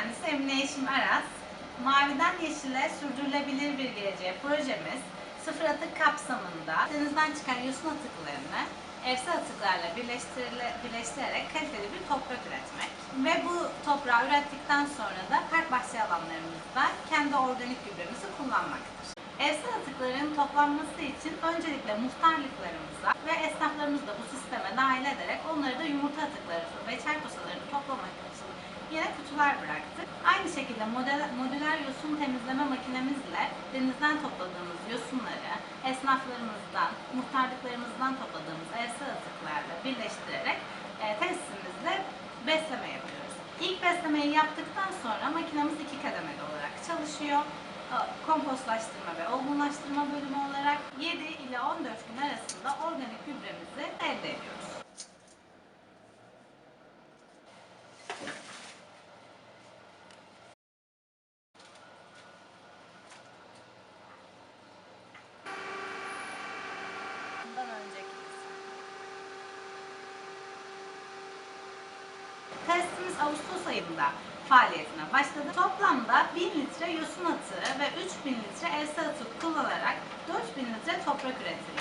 mühendisi Emine Yeşim Aras. Maviden Yeşile Sürdürülebilir Bir Geleceğe projemiz sıfır atık kapsamında denizden çıkan yosun atıklarını evsel atıklarla birleştirerek kaliteli bir toprak üretmek. Ve bu toprağı ürettikten sonra da park bahçe alanlarımızda kendi organik gübremizi kullanmaktır. Evsel atıkların toplanması için öncelikle muhtarlıklarımıza ve esnaflarımızı da bu sisteme dahil ederek onları da yumurta atıkları ve çay posalarını toplamak için kutular bıraktık. Aynı şekilde model, modüler yosun temizleme makinemizle denizden topladığımız yosunları esnaflarımızdan, muhtarlıklarımızdan topladığımız evsel atıklarla birleştirerek e, tesisimizde besleme yapıyoruz. İlk beslemeyi yaptıktan sonra makinemiz iki kademeli olarak çalışıyor. E, Kompostlaştırma ve olgunlaştırma bölümü olarak 7 ile 14 gün arasında organik gübremizi Testimiz Ağustos ayında faaliyetine başladı. Toplamda 1000 litre yosun atığı ve 3000 litre evsel atık kullanarak 4000 litre toprak üretildi.